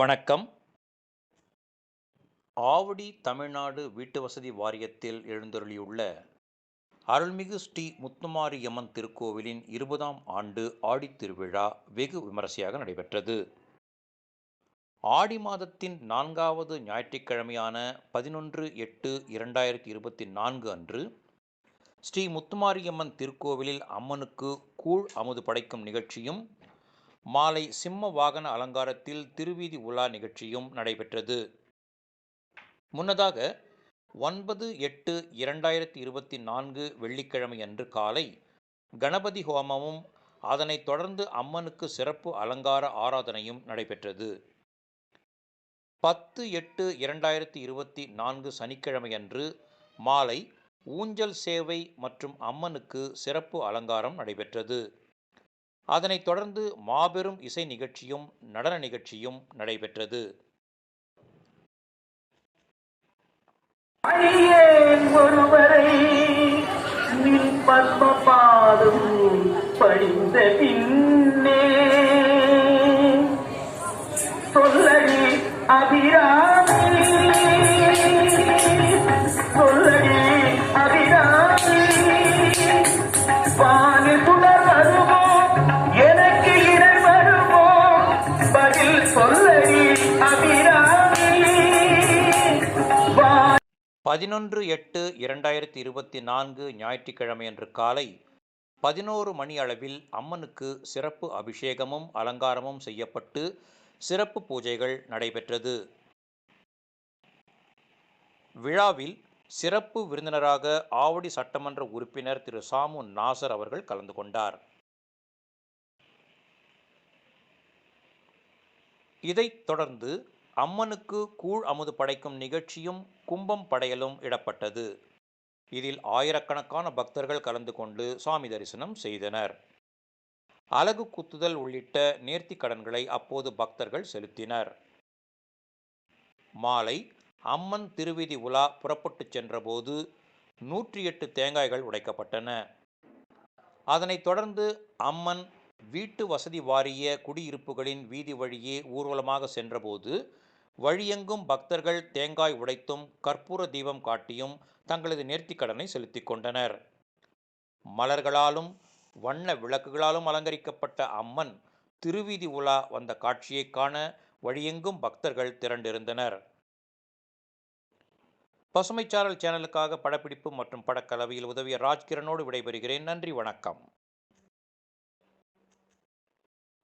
வணக்கம். ஆவடி தமிழ்நாடு வீட்டு வசதி வாரியத்தில் எழுந்தருளியுள்ள அருள்மிகு ஸ்ரீ முத்துமாரியம்மன் திருக்கோவிலின் இருபதாம் ஆண்டு ஆடித்திருவிழா வெகு விமரிசையாக நடைபெற்றது. ஆடி மாதத்தின் நான்காவது ஞாயிற்றுக்கிழமையான பதினொன்று எட்டு இரண்டாயிரத்தி இருபத்தி நான்கு அன்று ஸ்ரீ முத்துமாரியம்மன் திருக்கோவிலில் அம்மனுக்கு கூழ் அமுது படைக்கும் நிகழ்ச்சியும் மாலை சிம்ம வாகன அலங்காரத்தில் திருவீதி உலா நிகழ்ச்சியும் நடைபெற்றது. முன்னதாக ஒன்பது எட்டு இரண்டாயிரத்தி இருபத்தி நான்கு வெள்ளிக்கிழமை அன்று காலை கணபதி ஹோமமும் அதனைத் தொடர்ந்து அம்மனுக்கு சிறப்பு அலங்கார ஆராதனையும் நடைபெற்றது. பத்து எட்டு இரண்டாயிரத்தி இருபத்தி நான்கு சனிக்கிழமையன்று மாலை ஊஞ்சல் சேவை மற்றும் அம்மனுக்கு சிறப்பு அலங்காரம் நடைபெற்றது. அதனைத் தொடர்ந்து மாபெரும் இசை நிகழ்ச்சியும் நடன நிகழ்ச்சியும் நடைபெற்றது. ஒருவரை பதினொன்று எட்டு இரண்டாயிரத்தி இருபத்தி நான்கு ஞாயிற்றுக்கிழமையன்று காலை பதினோரு மணி அளவில் அம்மனுக்கு சிறப்பு அபிஷேகமும் அலங்காரமும் செய்யப்பட்டு சிறப்பு பூஜைகள் நடைபெற்றது. விழாவில் சிறப்பு விருந்தினராக ஆவடி சட்டமன்ற உறுப்பினர் திரு. சாமு நாசர் அவர்கள் கலந்து கொண்டார். இதைத் தொடர்ந்து அம்மனுக்கு கூழ் அமுது படைக்கும் நிகழ்ச்சியும் கும்பம் படையலும் இடப்பட்டது. இதில் ஆயிரக்கணக்கான பக்தர்கள் கலந்து கொண்டு சுவாமி தரிசனம் செய்தனர். அலகு குத்துதல் உள்ளிட்ட நேர்த்தி கடன்களை அப்போது பக்தர்கள் செலுத்தினர். மாலை அம்மன் திருவிதி உலா புறப்பட்டுச் சென்றபோது நூற்றி எட்டு தேங்காய்கள் உடைக்கப்பட்டன. அதனைத் தொடர்ந்து அம்மன் வீட்டு வசதி வாரிய குடியிருப்புகளின் வீதி வழியே ஊர்வலமாக சென்றபோது வழியெங்கும் பக்தர்கள் தேங்காய் உடைத்தும் கற்பூர தீபம் காட்டியும் தங்களது நேர்த்திக்கடனை செலுத்திக் கொண்டனர். மலர்களாலும் வண்ண விளக்குகளாலும் அலங்கரிக்கப்பட்ட அம்மன் திருவீதி உலா வந்த காட்சியைக் காண வழியெங்கும் பக்தர்கள் திரண்டிருந்தனர். பசுமைச்சாரல் சேனலுக்காக படப்பிடிப்பு மற்றும் படக்கலவையில் உதவிய ராஜ்கிரனோடு விடைபெறுகிறேன். நன்றி வணக்கம்.